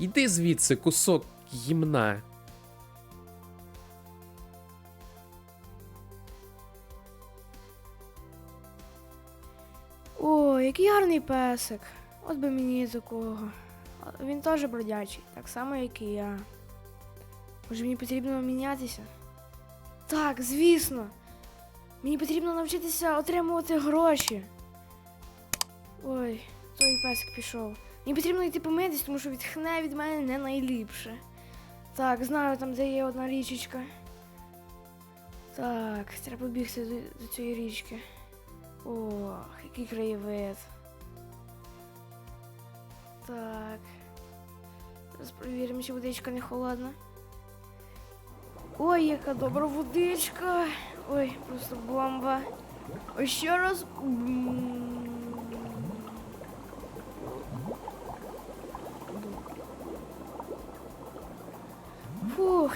Іди звідси, кусок гімна. О, який гарний песик. От би мені такого. Він теж бродячий, так само, як і я. Може мені потрібно мінятися? Так, звісно. Мені потрібно навчитися отримувати гроші. Ой, той песик пішов. Мені потрібно йти помитись, тому що відхне від мене не найліпше. Так, знаю там, де є одна річечка. Так, треба бігти до, до цієї річки. Ох, який краєвид. Так. Зараз перевіримо, чи водичка не холодна. Ой, яка добра водичка. Ой, просто бомба. Ось ще раз.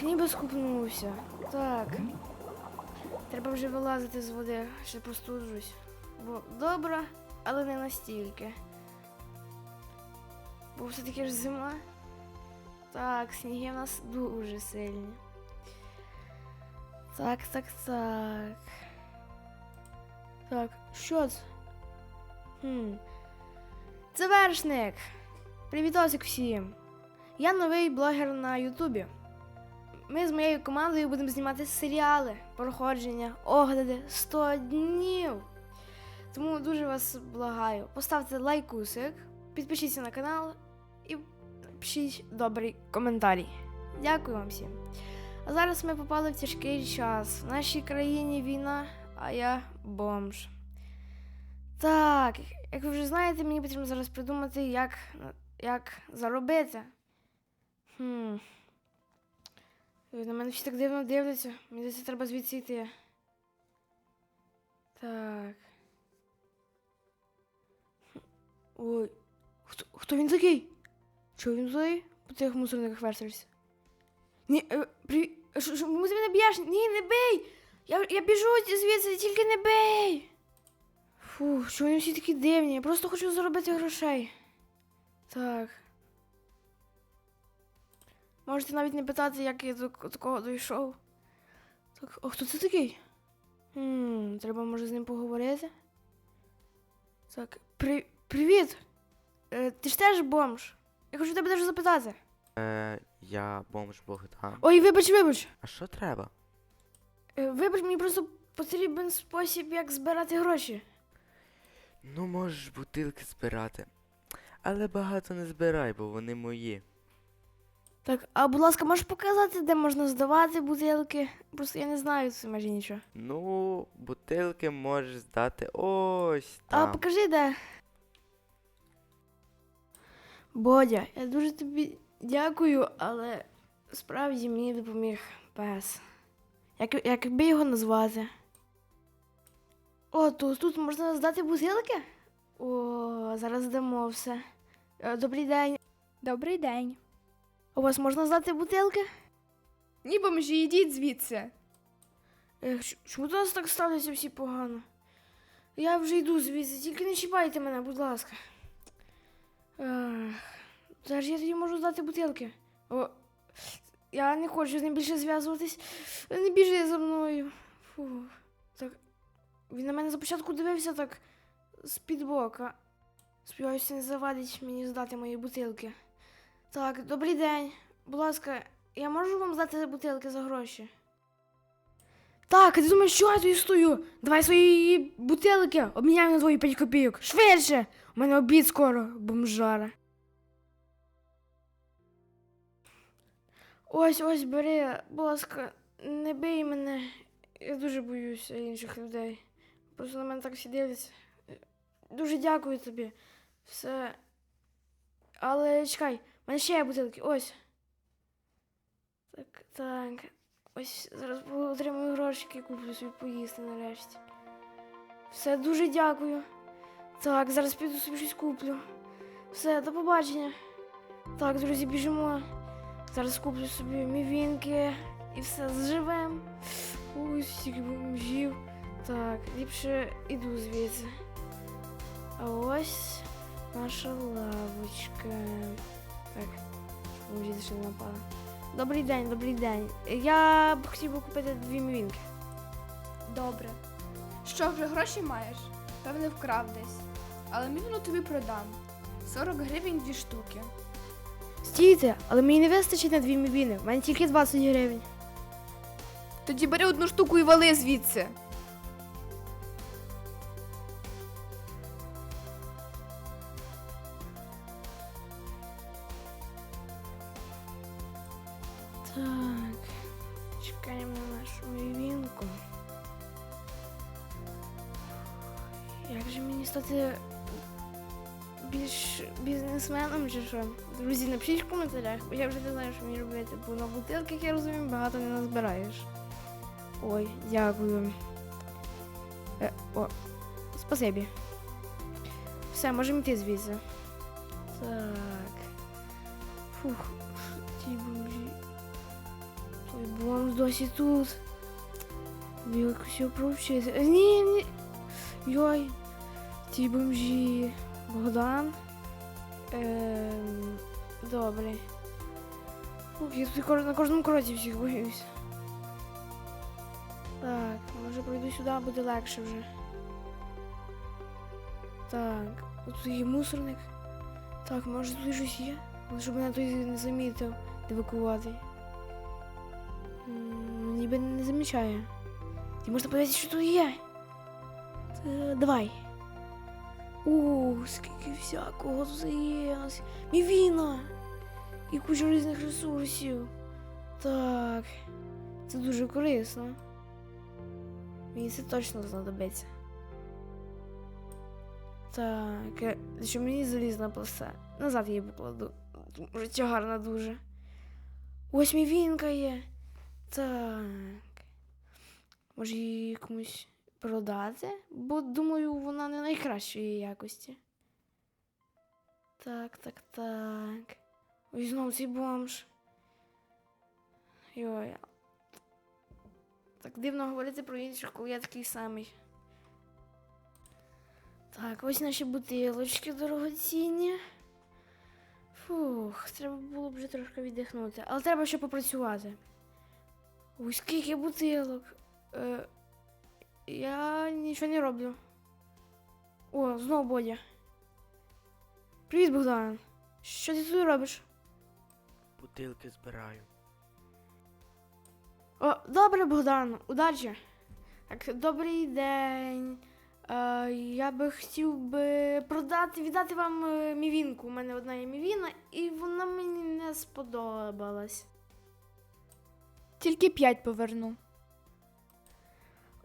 Ніби скупнувся. Так. Треба вже вилазити з води, ще простуджусь. Бо добре, але не настільки. Бо все-таки ж зима. Так, сніги в нас дуже сильні. Так, так, так. Так, що це? Хм. Це вершник. Привітосик всім. Я новий блогер на Ютубі. Ми з моєю командою будемо знімати серіали, проходження, огляди 100 днів. Тому дуже вас благаю, поставте лайкусик, підпишіться на канал і пишіть добрий коментарій. Дякую вам всім. А зараз ми попали в тяжкий час. В нашій країні війна, а я бомж. Так, як ви вже знаєте, мені потрібно зараз придумати, як, як заробити. Хм. На мене всі так дивно дивляться. Мені здається, треба звідси йти. Так. Ой. Хто, хто він такий? Чого він злий? По тих мусорниках версився. Ні, е, при... Що, ти мене б'єш? Ні, не бий! Я, я біжу звідси, тільки не бий! Фу, що вони всі такі дивні? Я просто хочу заробити грошей. Так. Можете навіть не питати, як я до к- такого дійшов. Так, а хто це такий? Хм, треба може з ним поговорити. Так, при... привіт! Е, ти ж теж бомж. Я хочу тебе теж запитати. Е, я бомж Богдан. Ой, вибач, вибач. А що треба? Е, вибач, мені просто потрібен спосіб, як збирати гроші. Ну, можеш бутилки збирати. Але багато не збирай, бо вони мої. Так, а будь ласка, можеш показати, де можна здавати бутилки? Просто я не знаю це майже нічого. Ну, бутилки можеш здати ось А покажи де. Бодя, я дуже тобі дякую, але справді мені допоміг пес. Як, як би його назвати? О, тут, тут можна здати бутилки? О, зараз здамо все. Е, Добрий день. Добрий день. У вас можна здати бутилки? Ні, бомжі, йдіть звідси. Ех, чому до нас так ставляться всі погано? Я вже йду звідси, тільки не чіпайте мене, будь ласка. Ех, зараз я тоді можу здати бутилки. О, я не хочу з ним більше зв'язуватись. Не біжи за мною. Фу. Так. Він на мене спочатку дивився так з-під бока. Сподіваюся, не завадить мені здати мої бутилки. Так, добрий день. Будь ласка, я можу вам здати бутилки за гроші? Так, а ти думаєш, що я тут стою? Давай свої бутилки, обміняю на твої 5 копійок. Швидше! У мене обід скоро, бомжара. Ось, ось, бери, будь ласка, не бий мене. Я дуже боюся інших людей. Просто на мене так всі дивляться. Дуже дякую тобі. Все. Але чекай, в мене ще є бутилки. Ось. Так, так. Ось зараз отримую грошики і куплю собі поїсти нарешті. Все, дуже дякую. Так, зараз піду собі щось куплю. Все, до побачення. Так, друзі, біжимо. Зараз куплю собі мівінки і все зживем. Ой, стільки бомжів. Так, ліпше іду звідси. А ось наша лавочка. Так. поможіть, що не напала. Добрий день, добрий день. Я б хотів би купити дві мівінки. Добре. Що вже гроші маєш? Певне, вкрав десь. Але мівну тобі продам. 40 гривень дві штуки. Стійте, але мені не вистачить на дві мівіни. У мене тільки 20 гривень. Тоді бери одну штуку і вали звідси. Бізнесменом що? Друзі, напишіть в коментарях, бо я вже не знаю, що мені робити, бо на бутилках, я розумію, багато не назбираєш. Ой, дякую. Е, о, спасибі. Все, можемо йти звідси. Так. Фух, ті бомжі. Той бомж досі тут. Якось його провчити. Ні, ні. Йой. Ті бомжі. Богдан. Ем, добре. Фух, я тут на кожному кроці всіх боюсь. Так, може пройду сюди, буде легше вже. Так, тут є мусорник. Так, може тут щось є? Але щоб мене той не замітив девакувати. Ніби не замічає. Ти можна подивитися, що тут є. Та, давай. О, скільки всякого тут є. Ось Мівіна. І куча різних ресурсів. Так. Це дуже корисно. Мені це точно знадобиться. Так, е, що мені залізна пласа. Назад її покладу. Життя гарна дуже. Ось мівінка є. Так. Може її комусь продати? Бо думаю, вона не найкращої якості. Так, так, так. Ось знову цей бомж. Йой. Так дивно говорити про інших, коли я такий самий. Так, ось наші бутилочки дорогоцінні. Фух, треба було б вже трошки віддихнути. Але треба ще попрацювати. Ой, скільки бутилок. Е, я нічого не роблю. О, знову Бодя. Привіт, Богдан. Що ти тут робиш? Бутилки збираю. О, добре, Богдан, удачі. Так, добрий день. Е, я би хотів би продати, віддати вам е, мівінку. У мене одна є мівіна, і вона мені не сподобалась. Тільки 5 поверну.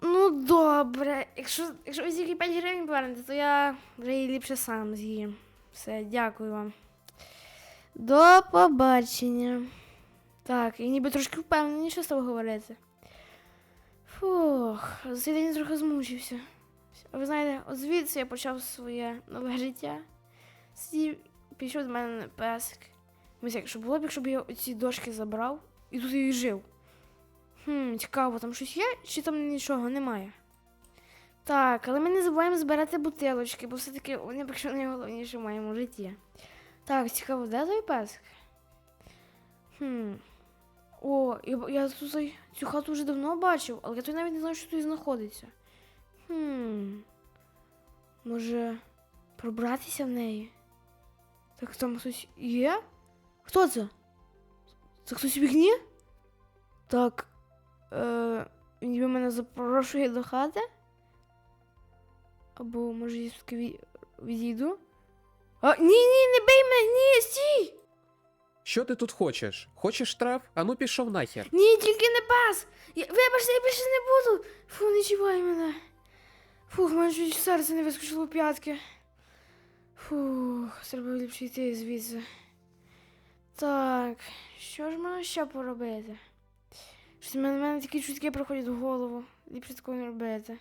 Ну, добре. Якщо, якщо ви тільки 5 гривень повернете, то я вже її ліпше сам з'їм. Все, дякую вам. До побачення. Так, і ніби трошки впевненіше став говорити. Фух, за цей день трохи змучився. Ви знаєте, от звідси я почав своє нове життя. Сидів, пішов до мене песик. Ось якщо було б, якщо б я оці дошки забрав і тут і жив. Хм, цікаво, там щось є, чи там нічого немає? Так, але ми не забуваємо збирати бутилочки, бо все-таки вони якщо найголовніше в моєму житті. Так, цікаво, де той песик? Хм. О, я, я тут цю хату вже давно бачив, але я тут навіть не знаю, що тут знаходиться. Хм. Може, пробратися в неї? Так там хтось є? Хто це? Це хтось у вікні? Так. Е, він мене запрошує до хати. Або може я все-таки відійду. А, ні, ні, не бий мене, ні, стій! Що ти тут хочеш? Хочеш штраф? Ану пішов нахер. Ні, тільки не пас! Я, вибачте, я більше не буду! Фу, не чіпай мене. Фух, мене чуть серце не вискочило в п'ятки. Фух, треба ліпше йти звідси. Так, що ж мене ще поробити? Щось мене, мене такі чутки приходять в голову. Ліпше такого не робити.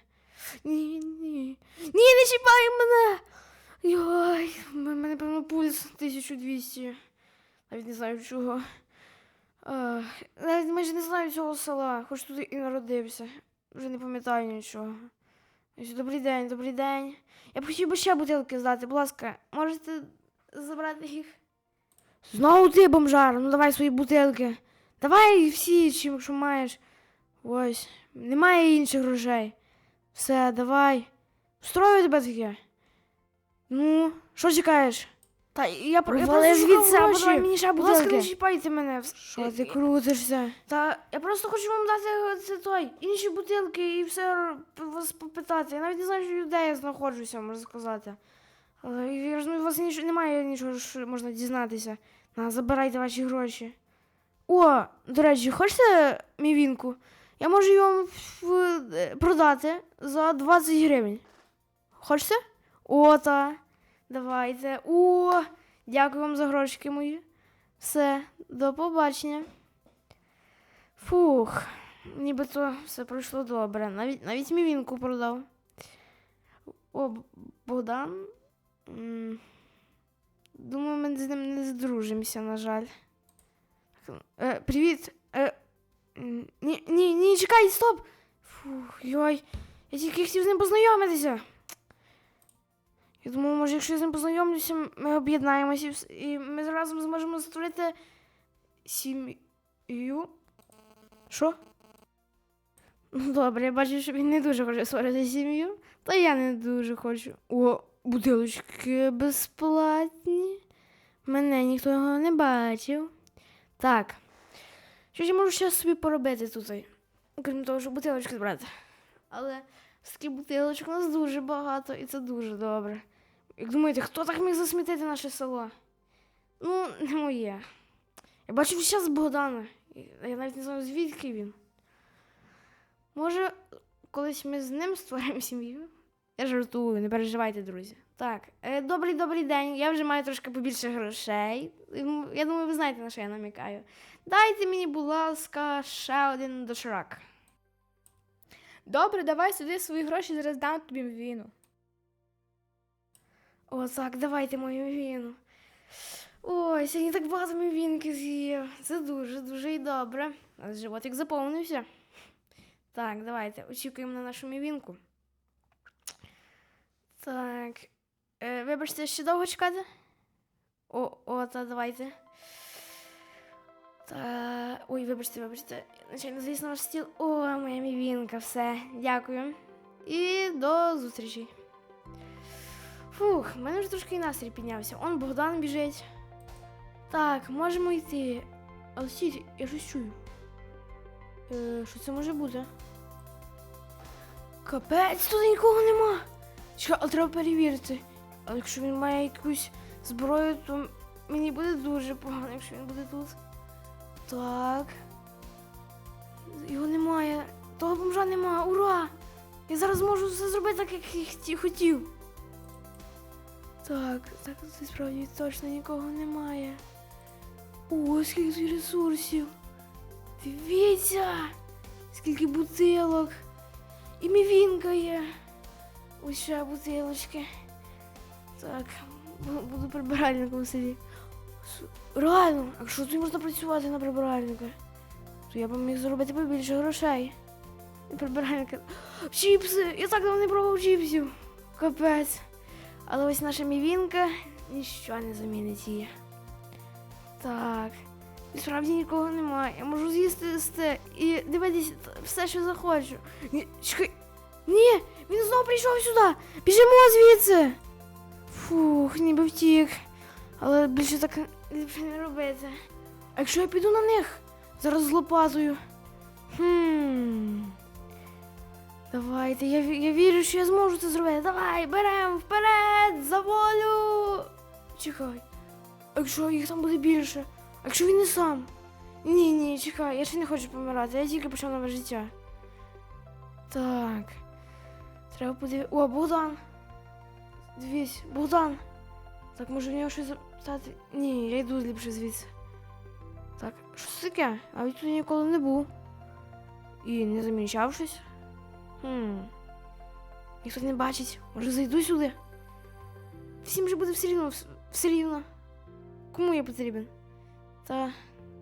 Ні, ні. Ні, не чіпай мене! Йой, в мене, певно, пульс 1200. Навіть не знаю чого. Ах, навіть майже не знаю цього села, хоч тут і народився. Вже не пам'ятаю нічого. Добрий день, добрий день. Я б хотів би ще бутилки здати, будь ласка, можете забрати їх? Знову ти, бомжар, ну давай свої бутилки. Давай всі, чим якщо маєш. Ось, немає інших грошей. Все, давай. Встрою тебе таке. Ну, що чекаєш? Та я, про- я звідси, або мені ще Будь ласка, не чіпайте мене. Що ти крутишся? Та я просто хочу вам дати це той, інші бутилки і все вас попитати. Я навіть не знаю, що де я знаходжуся, можна сказати. Але я розумію, у вас ніч... немає нічого, що можна дізнатися. На, забирайте ваші гроші. О, до речі, хочете мівінку? Я можу її вам е, продати за 20 гривень. Хочете? О, та. Давайте. О, дякую вам за грошики мої. Все, до побачення. Фух, нібито все пройшло добре. Навіть, навіть мівінку продав. О, Богдан. Думаю, ми з ним не здружимося, на жаль. Е, привіт. Е, ні, ні, ні, чекай, стоп! Фух, йой. Я тільки хотів з ним познайомитися. Я думаю, може, якщо я з ним познайомлюся, ми об'єднаємося і, ми разом зможемо створити сім'ю. Що? Ну, добре, я бачу, що він не дуже хоче створити сім'ю, та я не дуже хочу. О, бутилочки безплатні. Мене ніхто його не бачив. Так. Що ж я можу ще собі поробити тут? Крім того, що бутилочки збирати. Але таких бутилочок у нас дуже багато, і це дуже добре. Як думаєте, хто так міг засмітити наше село? Ну, не моє. Я бачив зараз Богдана. Я навіть не знаю, звідки він. Може, колись ми з ним створимо сім'ю? Я жартую, не переживайте, друзі. Так, е, добрий добрий день. Я вже маю трошки побільше грошей. Я думаю, ви знаєте, на що я намікаю. Дайте мені, будь ласка, ще один доширак. Добре, давай сюди свої гроші, зараз дам тобі віну. О, так, давайте мою віну. Ой, сьогодні так багато мівінки з'їв. Це дуже, дуже і добре. А животик заповнився. Так, давайте очікуємо на нашу мівінку. Так. Е, вибачте, ще довго чекати? О, о, та давайте. Та... Ой, вибачте, вибачте. Начально на ваш стіл. О, моя мівінка, все. Дякую. І до зустрічі. Фух, в мене вже трошки і настрій піднявся. Он Богдан біжить. Так, можемо йти. Але стійте, я щось чую. Е, що це може бути? Капець, тут нікого нема. Чекай, але треба перевірити. Але якщо він має якусь зброю, то мені буде дуже погано, якщо він буде тут. Так. Його немає. Того бомжа нема. Ура! Я зараз можу все зробити так, як я хотів. Так, так, тут справді точно нікого немає. О, скільки тут ресурсів. Дивіться! Скільки бутилок. І мівінка є. Ще бутилочки. Так, буду прибиральником в селі. С- Реально, якщо тут можна працювати на прибиральника, то я б міг заробити побільше грошей. І прибиральника. Чіпси! Я так давно не пробував чіпсів. Капець. Але ось наша мівінка ніщо не замінить її. Так. І справді нікого немає. Я можу з'їсти їсти і дивитися все, що захочу. Ні, чекай. Ні! Знову прийшов сюди! Біжимо звідси! Фух, ніби втік. Але більше так ліпше не робити. А якщо я піду на них? Зараз з лопатою. Хм. Давайте, я, я вірю, що я зможу це зробити. Давай, берем вперед, за волю. Чекай. А якщо їх там буде більше? А якщо він не сам? Ні, ні, чекай, я ще не хочу помирати, я тільки почав нове життя. Так. Треба подивитися. О, Богдан! Дивись, Богдан! Так, може в нього щось запитати? Ні, я йду ліпше звідси. Так, що це таке? А він тут ніколи не був. І не замічав щось. Хм. Ніхто не бачить. Може зайду сюди? Всім же буде все рівно, все рівно. Кому я потрібен? Та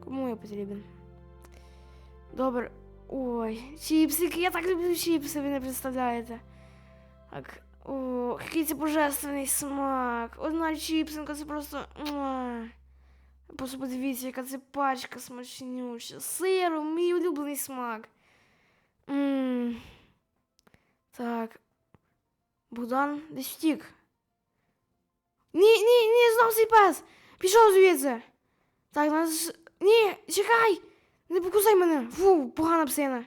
кому я потрібен? Добре. Ой, чіпсики, я так люблю чіпси, ви не представляєте. Так. О, який це божественний смак. Одна чіпсинка, це просто. Просто подивіться, яка це пачка смачнюща. Сиру, мій улюблений смак. Мм. Так. Богдан десь втік. Ні, ні, ні, знов цей пес. Пішов звідси. Так, нас. Ні, чекай! Не покусай мене. Фу, погана псина.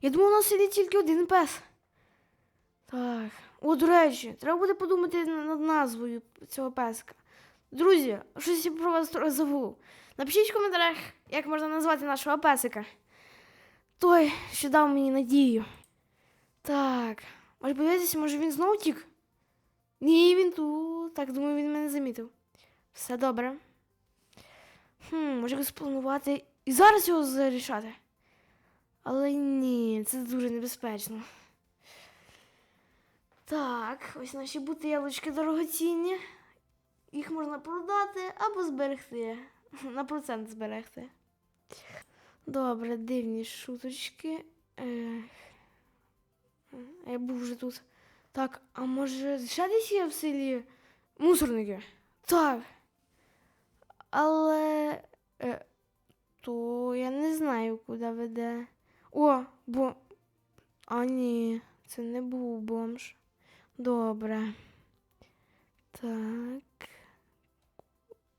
Я думав, у нас сидить тільки один пес. Так. О, до речі, треба буде подумати над назвою цього песка. Друзі, щось я про вас забув. Напишіть в коментарях, як можна назвати нашого песика. Той, що дав мені надію. Так. Може подивитися, може він знову втік? Ні, він тут. Так, думаю, він мене замітив. Все добре. Хм, може якось планувати і зараз його зарішати. Але ні, це дуже небезпечно. Так, ось наші бутилочки дорогоцінні. Їх можна продати або зберегти. На процент зберегти. Добре, дивні шуточки. Я був вже тут. Так, а може ще десь є в селі мусорники? Так. Але е, то я не знаю, куди веде. О, бо. А ні, це не був бомж. Добре. Так.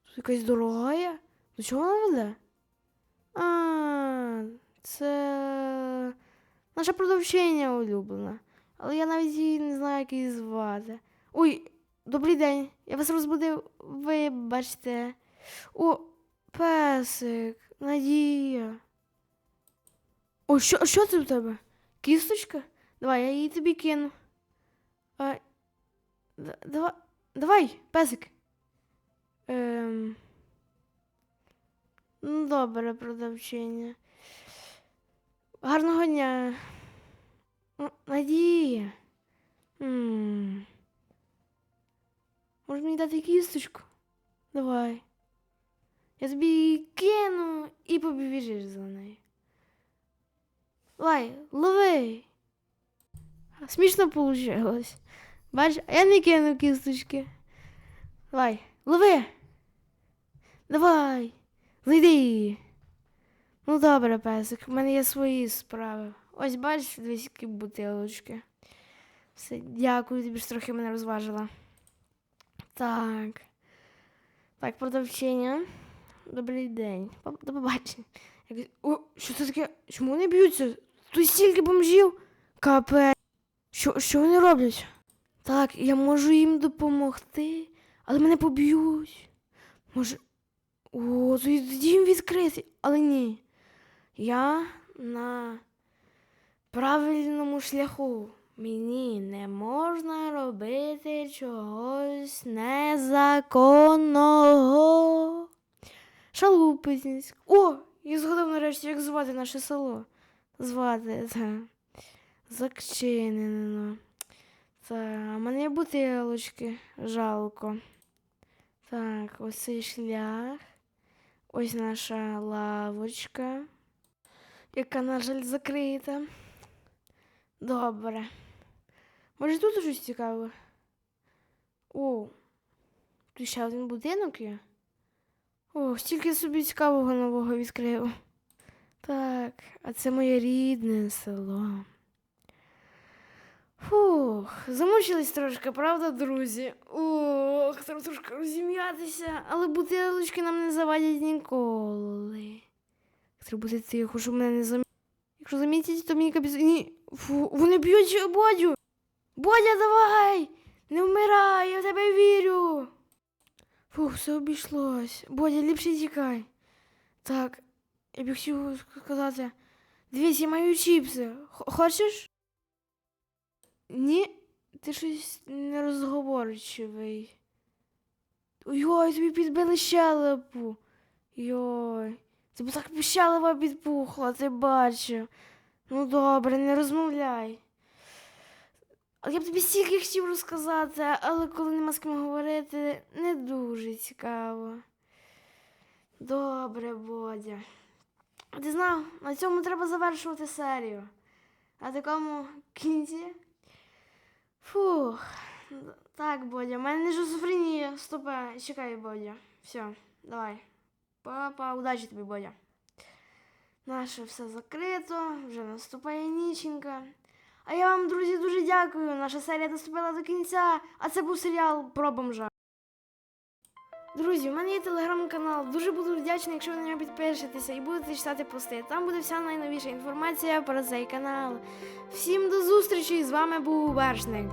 Тут якась дорога? До чого вона веде? А, це наша продавчиня улюблена. Але я навіть її не знаю, як її звати. Ой, добрий день. Я вас розбудив. Вибачте. О, песик, Надія. О, що, що це в тебе? Кісточка? Давай, я її тобі кину. Давай, давай, песик. Ем... Ну, добре, продавчиня. Гарного дня. Надія. М. Може мені дати кісточку? Давай. Я тобі кину і побіжиш за нею. Давай, лови. Смішно получилось. Бачиш, а я не кину кісточки. Давай, лови. Давай. Зайди. Ну добре, песик, в мене є свої справи. Ось бачиш дві які бутилочки. Все, дякую, тобі ж трохи мене розважила. Так. Так, продавчиня. Добрий день. До побачення. О, що це таке? Чому вони б'ються? Тут стільки бомжів. Капець. Що, що вони роблять? Так, я можу їм допомогти, але мене поб'ють. Може. О, тоді дім відкритий, але ні. Я на правильному шляху. Мені не можна робити чогось незаконного. Шалупинськ. О, я згадав нарешті, як звати наше село. Звати, так. Закчинено. Так, а мене бутилочки. Жалко. Так, ось цей шлях. Ось наша лавочка, яка, на жаль, закрита. Добре. Може тут щось цікаве? О, тут ще один будинок є. О, стільки собі цікавого нового відкрив. Так, а це моє рідне село. Фух, замучились трошки, правда, друзі? Ох, треба трошки розім'ятися, але бутилочки нам не завадять ніколи. Треба бути тихо, щоб мене не замітили. Якщо замітять, то мені капець. Ні. Фу, вони б'ють Бодю. Бодя, давай! Не вмирай, я в тебе вірю. Фух, все обійшлось. Бодя, ліпше тікай. Так, я б хотів сказати. Дивись, я маю чіпси. Хочеш? Ні, ти щось нерозговорчивий. Ой, тобі підбили щелепу. Йой. Тобі так щелепа підпухла, ти бачив. Ну добре, не розмовляй. А Я б тобі стільки хотів розказати, але коли нема з ким говорити, не дуже цікаво. Добре, Бодя. Ти знав, на цьому треба завершувати серію. На такому кінці. Фух. Так, Бодя, в мене не шизофренія. Стопа, чекай, Бодя. Все, давай. Папа, удачі тобі, Бодя. Наше все закрито, вже наступає ніченька. А я вам, друзі, дуже дякую. Наша серія доступила до кінця, а це був серіал про бомжа. Друзі, у мене є телеграм-канал. Дуже буду вдячна, якщо ви на нього підпишетеся і будете читати пости. Там буде вся найновіша інформація про цей канал. Всім до зустрічі! З вами був Вершник.